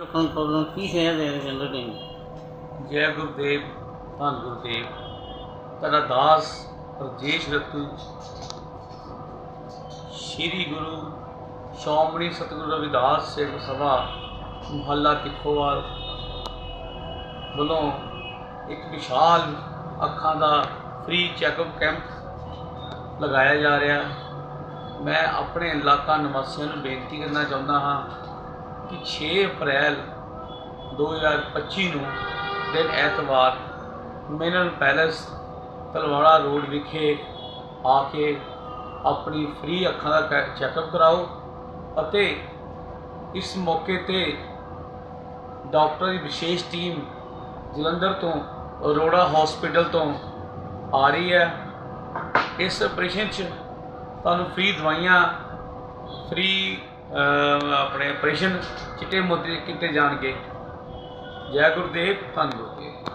ਲੋਕਾਂ ਨੂੰ ਪ੍ਰੋਬਲਮ ਕੀ ਹੈ ਦੇ ਜਨਰਲ ਟੀਮ ਜੈ ਗੁਰਦੇਵ, ਧੰਨ ਗੁਰਦੇਵ। ਤੇਰਾ ਦਾਸ ਰਜੇਸ਼ ਰਤੂ। ਸ੍ਰੀ ਗੁਰੂ ਸ਼੍ਰੋਮਣੀ ਸਤਿਗੁਰੂ ਰਵਿਦਾਸ ਸੇਵਕ ਸਭਾ, ਮੁਹੱਲਾ ਤਿੱਖੋਵਾਲ ਵੱਲੋਂ ਇੱਕ ਵਿਸ਼ਾਲ ਅੱਖਾਂ ਦਾ ਫ੍ਰੀ ਚੈੱਕਅਪ ਕੈਂਪ ਲਗਾਇਆ ਜਾ ਰਿਹਾ। ਮੈਂ ਆਪਣੇ ਇਲਾਕਾ ਨਿਵਾਸੀਆਂ ਨੂੰ ਬੇਨਤੀ ਕਰਨਾ ਚਾਹੁੰਦਾ ਹਾਂ ਕਿ 6 ਅਪ੍ਰੈਲ 2025 ਨੂੰ ਦਿਨ ਐਤਵਾਰ ਮਿਨਨ ਪੈਲੇਸ ਤਲਵਾੜਾ ਰੋਡ ਵਿਖੇ ਆ ਕੇ ਆਪਣੀ ਫ੍ਰੀ ਅੱਖਾਂ ਦਾ ਚੈੱਕਅਪ ਕਰਾਓ ਅਤੇ ਇਸ ਮੌਕੇ ਤੇ ਡਾਕਟਰ ਦੀ ਵਿਸ਼ੇਸ਼ ਟੀਮ ਜਲੰਧਰ ਤੋਂ ਅਰੋੜਾ ਹਸਪੀਟਲ ਤੋਂ ਆ ਰਹੀ ਹੈ। ਇਸ ਆਪਰੇਸ਼ਨ 'ਚ ਤੁਹਾਨੂੰ ਫ੍ਰੀ ਦਵਾਈਆਂ, ਫ੍ਰੀ ਆਪਣੇ ਆਪਰੇਸ਼ਨ ਚਿੱਟੇ ਮੋਤੀ ਕੀਤੇ ਜਾਣਗੇ। ਜੈ ਗੁਰਦੇਵ ਧੰਨ ਗੁਰਦੇਵ